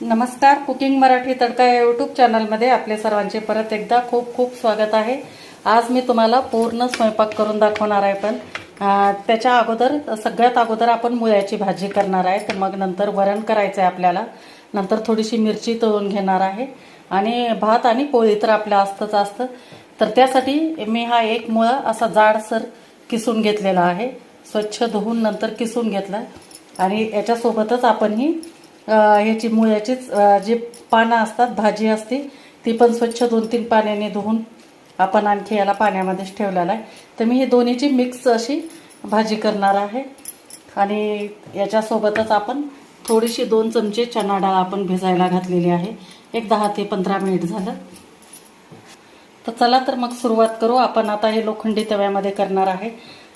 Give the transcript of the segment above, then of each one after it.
नमस्कार. कुकिंग मराठी तडका या यूट्यूब चॅनलमध्ये आपले सर्वांचे परत एकदा खूप खूप स्वागत आहे. आज मी तुम्हाला पूर्ण स्वयंपाक करून दाखवणार आहे पण. त्याच्या अगोदर सगळ्यात अगोदर आपण मुळ्याची भाजी करणार आहे. तर मग नंतर वरण करायचं आहे आपल्याला. नंतर थोडीशी मिरची तळून घेणार आहे. आणि भात आणि पोळी तर आपल्या असतंच असतं तर त्यासाठी मी हा एक मुळा असा जाडसर किसून घेतलेला आहे. स्वच्छ धुवून नंतर किसून घेतला. आणि याच्यासोबतच आपण ही ह्याची मुळ्याचीच जे जी पानं असतात भाजी असते ती पण स्वच्छ दोन तीन पाण्याने धुवून आपण आणखी याला पाण्यामध्येच ठेवलेला आहे. तर मी हे दोन्हीची मिक्स अशी भाजी करणार आहे. आणि याच्यासोबतच आपण थोडीशी दोन चमचे चणा डाळ आपण भिजायला घातलेली आहे. एक दहा ते पंधरा मिनिट झालं. तर चला तर मग सुरुवात करू. आपण आता हे लोखंडी तव्यामध्ये करणार आहे.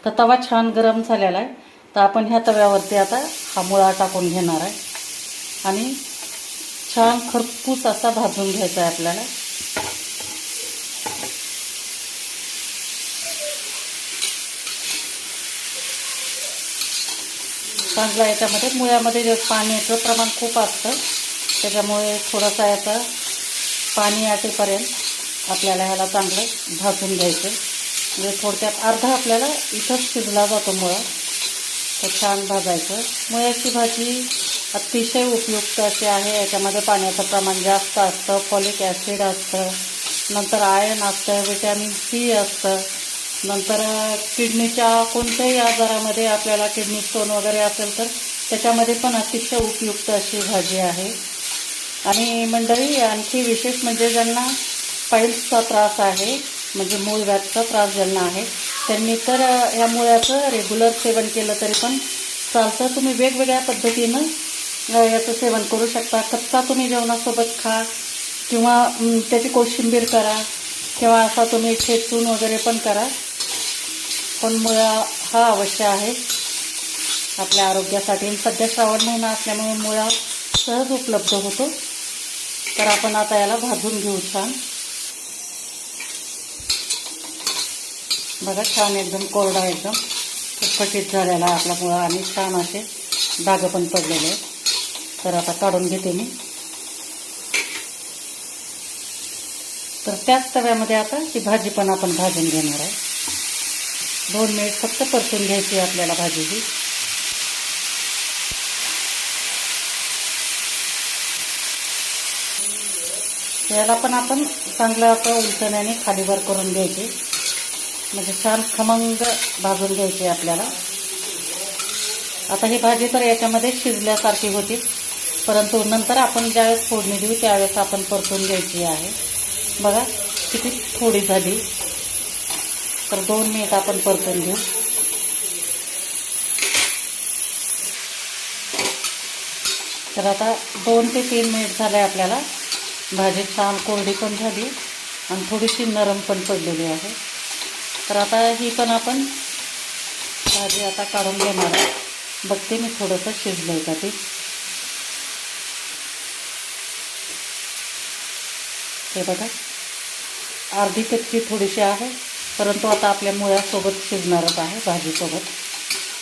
तर तवा छान गरम झालेला आहे. तर आपण ह्या तव्यावरती आता हा मुळा टाकून घेणार आहे. आणि छान खरपूस असा भाजून घ्यायचा आहे आपल्याला. चांगला याच्यामध्ये मुळ्यामध्ये जे पाण्याचं प्रमाण खूप असतं. त्याच्यामुळे थोडासा याचा पाणी आटेपर्यंत आपल्याला ह्याला चांगलं भाजून घ्यायचं. म्हणजे थोडक्यात अर्धा आपल्याला इथंच शिजला जातो मुळा. तर छान भाजायचं. मुळ्याची भाजी अतिशय उपयुक्त असे आहे. याच्यामध्ये पाण्याचं प्रमाण जास्त असतं फॉलिक ॲसिड असतं नंतर आयर्न असतं विटॅमिन सी असतं. नंतर किडनीच्या कोणत्याही आजारामध्ये आपल्याला किडनी स्टोन वगैरे असेल तर त्याच्यामध्ये पण अतिशय उपयुक्त अशी भाजी आहे. आणि मंडळी आणखी विशेष म्हणजे ज्यांना पाईल्सचा त्रास आहे म्हणजे मूळ व्याजचा त्रास ज्यांना आहे त्यांनी तर या मुळ्याचं रेग्युलर सेवन केलं तरी पण चालतं. तुम्ही वेगवेगळ्या पद्धतीनं याचं सेवन करू शकता. कच्चा तुम्ही जेवणासोबत खा किंवा त्याची कोशिंबीर करा किंवा असा तुम्ही ठेचून वगैरे पण करा. पण मुळा हा अवश्य आहे. आपल्या आरोग्यासाठी. सध्या श्रावण महिना असल्यामुळे मुळा सहज उपलब्ध होतो. तर आपण आता याला भाजून घेऊ छान. बघा छान एकदम कोरडा एकदम फटफटीत झालेला आपला मुळा आणि छान असे डाग पण पडलेले आहेत. तर आता काढून घेते मी. तर त्याच तव्यामध्ये आता ही भाजी पण आपण भाजून घेणार आहे. दोन मिनिट फक्त परतून घ्यायची आहे आपल्याला भाजी ही. याला पण आपण चांगलं असं उलटण्याने खालीवर करून घ्यायचे. म्हणजे छान खमंग भाजून घ्यायची आपल्याला. आता ही भाजी तर याच्यामध्ये शिजल्यासारखी होती. परंतु नंतर आपण ज्यावेळेस फोडणी देऊ त्यावेळेस आपण परतून घ्यायची आहे. बघा किती थोडी झाली. तर दोन मिनिट आपण परतून घेऊ. तर आता दोन ते तीन मिनिट झाले आपल्याला. भाजी छान कोरडी पण झाली आणि थोडीशी नरम पण पडलेली आहे. तर आता ही पण आपण भाजी आता काढून घेणार बघते मी थोडंसं शिजलं आहे का ती. हे बघा. अर्धी कच्ची थोडीशी आहे परंतु आता आपल्या मुळ्यासोबत शिजणारच आहे भाजीसोबत.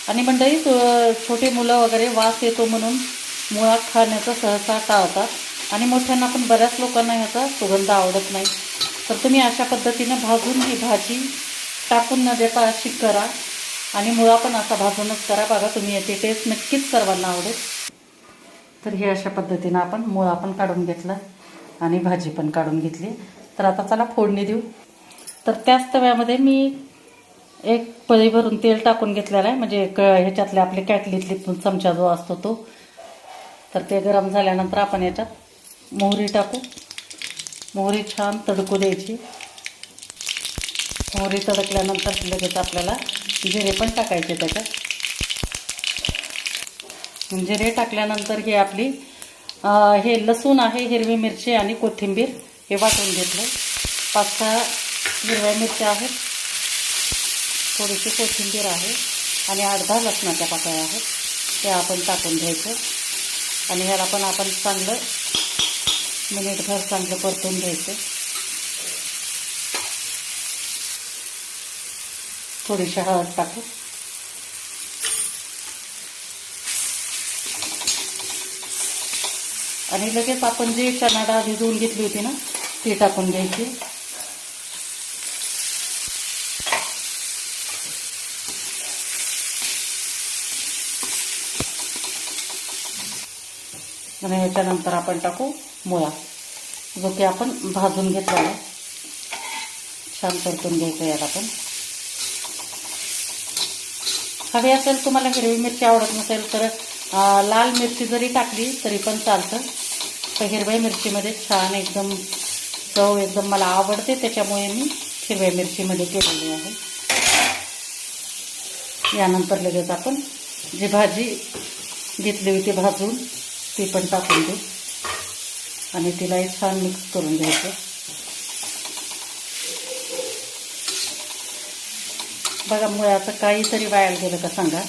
आणि मंडळी छोटे छोटी मुलं वगैरे वास येतो म्हणून मुळा खाण्याचं सहसा टाळतात. आणि मोठ्यांना पण बऱ्याच लोकांना ह्याचा सुगंध आवडत नाही. तर तुम्ही अशा पद्धतीनं भाजून ही भाजी टाकून न देता अशी करा. आणि मुळा पण असा भाजूनच करा. बघा तुम्ही याची टेस्ट नक्कीच सर्वांना आवडेल. तर हे अशा पद्धतीनं आपण मुळा पण काढून घेतला. आणि भाजी पण काढून घेतली. तर आता चला फोडणी देऊ. तर त्याच तव्यामध्ये मी एक पळी भरून तेल टाकून घेतलेलं आहे. म्हणजे क ह्याच्यातले आपले कॅटलीतली चमचा जो असतो तो. तर ते गरम झाल्यानंतर आपण याच्यात मोहरी टाकू. मोहरी छान तडकू द्यायची. मोहरी तडकल्यानंतर लगेच आपल्याला जिरे पण टाकायचे त्याच्यात. म्हणजे जिरे टाकल्यानंतर ही आपली हे लसूण आहे हिरवी मिरची आणि कोथिंबीर हे वाटून घेतलं पाच सहा हिरव्या मिरच्या आहेत. थोडीशी कोथिंबीर आहे आणि आठ दहा लसणाच्या पाकळ्या आहेत. त्या आपण टाकून घ्यायचं. आणि ह्याला पण आपण चांगलं मिनिटभर चांगलं परतून घ्यायचं. थोडीशी हळद टाकू. आणि लगेच आपण जे चणा डाळ भिजवून घेतली होती ना ती टाकून घ्यायची. आणि याच्यानंतर आपण टाकू मुळा जो की आपण भाजून घेतलेला छान परतून घ्यायचं याला आपण. हवी असेल तुम्हाला हिरवी मिरची आवडत नसेल तर लाल मिरची जरी टाकली तरी पण चालतं. तर हिरव्या मिरचीमध्ये छान एकदम चव एकदम मला आवडते त्याच्यामुळे मी हिरव्या मिरचीमध्ये केलेली आहे. यानंतर लगेच आपण जी भाजी घेतली होती भाजून ती पण टाकून देऊ. आणि तिलाही छान मिक्स करून घ्यायचं. बघा मुळ्याचं काहीतरी वायाला गेलं का सांगा?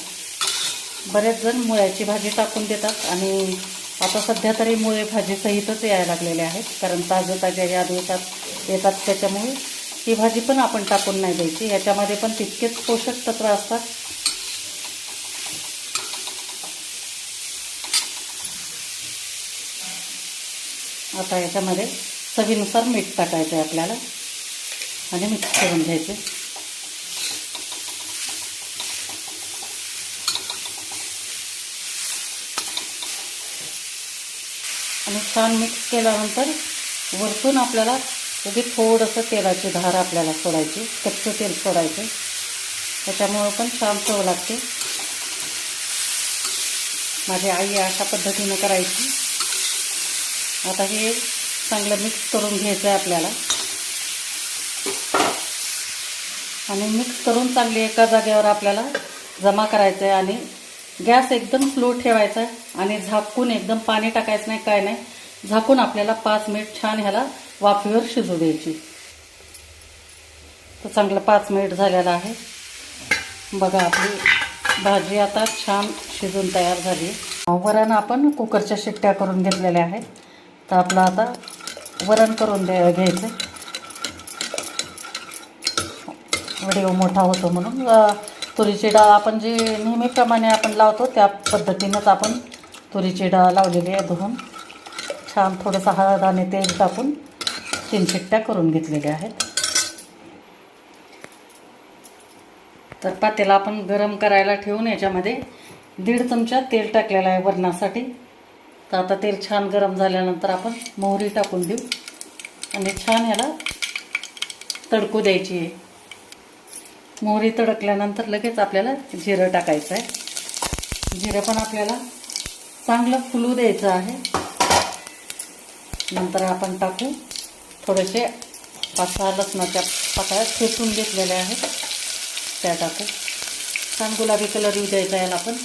बरेच जण मुळ्याची भाजी टाकून देतात आणि आता सध्या तरी मुळे भाजीसहितच यायला लागलेले आहेत कारण ताज्या ताज्या या दिवसात येतात त्याच्यामुळे. ही भाजी पण आपण टाकून नाही द्यायची याच्यामध्ये पण तितकेच पोषक तत्व असतात. आता याच्यामध्ये चवीनुसार मीठ टाकायचं आहे आपल्याला आणि मिक्स करून घ्यायचे. छान मिक्स केल्यानंतर वरतून आपल्याला अगदी थोडंसं तेलाची धार आपल्याला सोडायची कच्चं तेल सोडायचं. त्याच्यामुळं पण छान चव लागते. माझी आई अशा पद्धतीनं करायची. आता हे चांगलं मिक्स करून घ्यायचं आहे आपल्याला. आणि मिक्स करून चांगली एका जागेवर आपल्याला जमा करायचं आहे आणि गॅस एकदम स्लो ठेवायचा आहे आणि झाकून एकदम पाणी टाकायचं नाही काय नाही. झाकून आपल्याला पाच मिनिट छान ह्याला वाफेवर शिजू द्यायची. तर चांगलं पाच मिनिट झालेलं आहे. बघा आपली भाजी आता छान शिजून तयार झाली. वरण आपण कुकरच्या शिट्ट्या करून घेतलेल्या आहेत. तर आपलं आता वरण करून द्या घ्यायचं. व्हिडिओ मोठा होतो म्हणून तुरीची डाळ आपण जी नेहमीप्रमाणे आपण लावतो त्या पद्धतीनंच आपण तुरीची डाळ लावलेली आहे धुवून छान थोडंसं हळद आणि तेल टाकून तीन करून घेतलेल्या आहेत. तर पातेला आपण गरम करायला ठेवून याच्यामध्ये दीड चमचा तेल टाकलेलं आहे वरणासाठी. तर आता तेल छान गरम झाल्यानंतर आपण मोहरी टाकून देऊ. आणि छान याला तडकू द्यायची आहे. मोहरी तडकल्यानंतर लगेच आपल्याला जिरं टाकायचं आहे. जिरं पण आपल्याला चांगलं फुलू द्यायचं आहे. नंतर आपण टाकू थोडेसे पाच सहा लसणाच्या पाकळ्या ठेचून घेतलेल्या आहेत. त्या टाकू. छान गुलाबी कलर येऊ द्यायचा याला आपण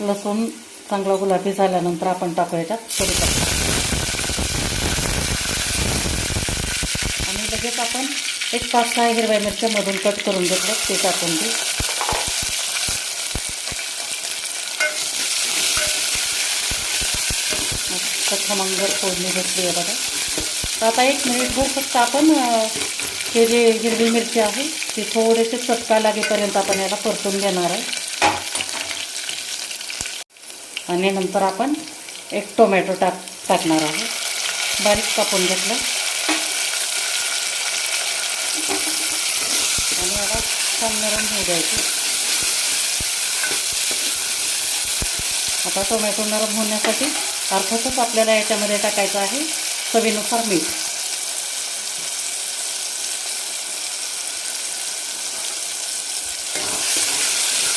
लसूण चांगला गुलाबी झाल्यानंतर आपण टाकू याच्यात कढीपत्ता आणि लगेच आपण एक पाच सहा हिरव्या मिरच्यामधून कट करून घेतलं ते टाकून देऊ. मस्त खमंगर फोडणी घेतली आहे बघा. तर आता एक मिनिटभर फक्त आपण हे जे हिरवी मिरची आहे ती थोडेसे चटका लागेपर्यंत आपण याला परतून घेणार आहे. आणि नंतर आपण एक टोमॅटो टाक टाकणार आहे बारीक कापून घेतलं. आणि याला छान नरम होऊ द्यायचं. आता टोमॅटो नरम होण्यासाठी अर्थातच आपल्याला याच्यामध्ये टाकायचं आहे चवीनुसार मीठ.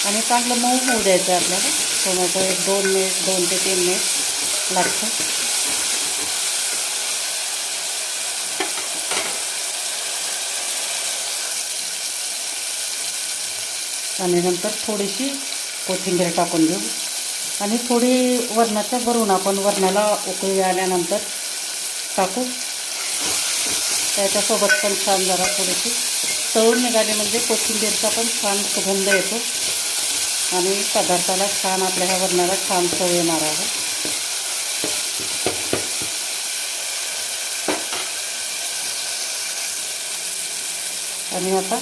आणि चांगलं मऊ होऊ द्यायचं आहे आपल्याला. टोमॅटो एक दोन मिनिट दोन ते तीन मिनिट लागतं. आणि नंतर थोडीशी कोथिंबीर टाकून घेऊ. आणि थोडी वरणाच्या भरून आपण वरणाला उकळी आल्यानंतर टाकू. त्याच्यासोबत पण छान जरा थोडीशी तळून निघाली म्हणजे कोथिंबीरचा पण छान सुगंध येतो. आणि पदार्थाला छान आपल्या ह्या वरणाला छान चव येणार आहे. आणि आता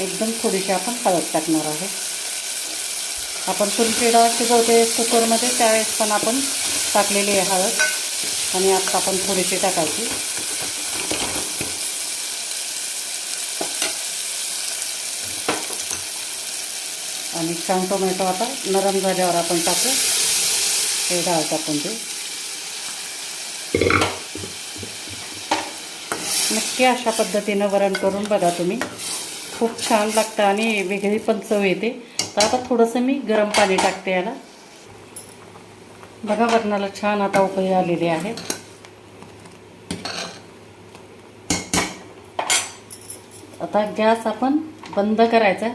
एकदम थोडीशी आपण हळद टाकणार आहे. आपण तुरीची डाळ शिजवते कुकरमध्ये त्यावेळेस पण आपण टाकलेली आहे हळद. आणि आता आपण थोडीशी टाकायची. आणि छान टोमॅटो आता नरम झाल्यावर आपण टाकू. हे डाळ टाकून देऊ नक्की अशा पद्धतीनं वरण करून बघा तुम्ही. खूप छान लागतं आणि वेगळी पण चव येते. तर आता थोडंसं मी गरम पाणी टाकते याला. बघा वरणाला छान आता उकळी आलेली आहे. आता गॅस आपण बंद करायचा आहे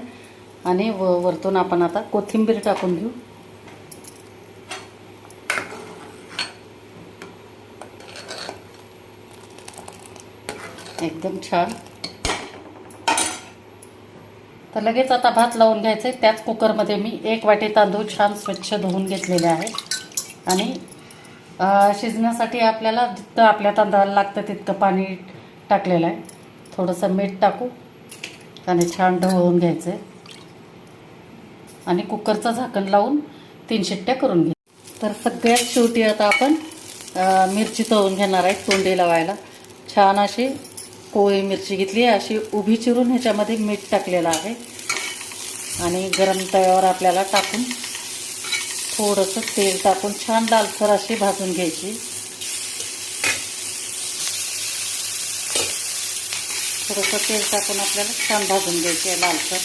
आणि व वरतून आपण आता कोथिंबीर टाकून घेऊ. एकदम छान. तर लगेच आता भात लावून घ्यायचं आहे त्याच कुकरमध्ये मी एक वाटी तांदूळ छान स्वच्छ धुवून घेतलेले आहे. आणि शिजण्यासाठी आपल्याला जितकं आपल्या तांदळाला लागतं तितकं पाणी टाकलेलं आहे. थोडंसं मीठ टाकू आणि छान ढवळून घ्यायचं आहे आणि कुकरचं झाकण लावून तीन शिट्ट्या करून घे. तर सगळ्यात शेवटी आता आपण मिरची तळून घेणार आहे तोंडी लावायला. छान अशी कोळी मिरची घेतली अशी उभी चिरून ह्याच्यामध्ये मीठ टाकलेलं आहे. आणि गरम तव्यावर आपल्याला टाकून थोडंसं तेल टाकून छान लालसर अशी भाजून घ्यायची. थोडंसं तेल टाकून आपल्याला छान भाजून घ्यायची आहे लालसर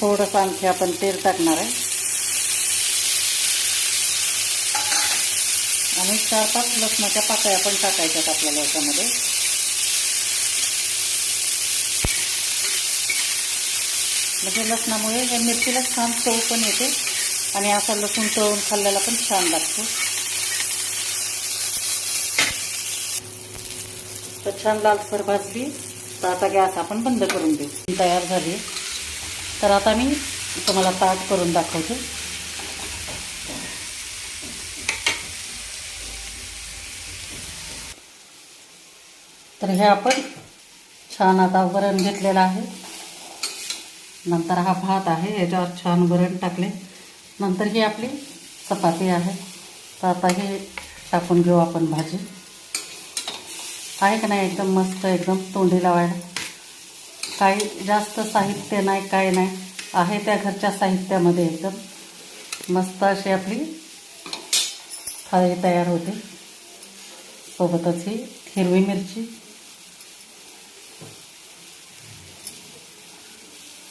थोडंसं आणखी आपण तेल टाकणार आहे. आणि चार पाच लसणाच्या पाकळ्या पण टाकायच्यात आपल्याला याच्यामध्ये म्हणजे लसणामुळे या मिरचीला छान चव पण येते आणि असा लसूण तळून खाल्ल्याला पण छान लागतो. तर छान लालसर भाजली. तर आता गॅस आपण बंद करून देऊ. तयार झाली. तर आता मी तुम्हाला ताट करून दाखवते. तर हे आपण छान आता वरण घेतलेलं आहे. नंतर हा भात आहे याच्यावर छान वरण टाकले. नंतर ही आपली चपाती आहे. तर आता हे टाकून घेऊ आपण भाजी. आहे का नाही एकदम मस्त एकदम तोंडी लावायला काही जास्त साहित्य नाही काय नाही. आहे त्या घरच्या साहित्यामध्ये एकदम मस्त अशी आपली थाळी तयार होते. सोबतच ही हिरवी मिरची.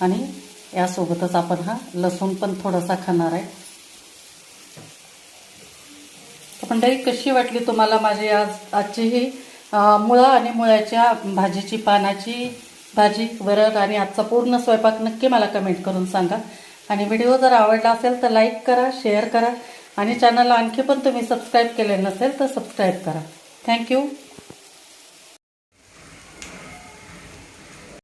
आणि यासोबतच आपण हा लसूण पण थोडासा खाणार आहे. मंडळी कशी वाटली तुम्हाला माझी आज आजची ही मुळा मुळं आणि मुळ्याच्या भाजीची पानाची भाजी वरण आणि आजचा पूर्ण स्वयंपाक नक्की मला कमेंट करून सांगा. आणि व्हिडिओ जर आवडला असेल तर लाईक करा शेअर करा आणि चॅनलला आणखी पण तुम्ही सबस्क्राईब केले नसेल तर सबस्क्राईब करा. थँक्यू.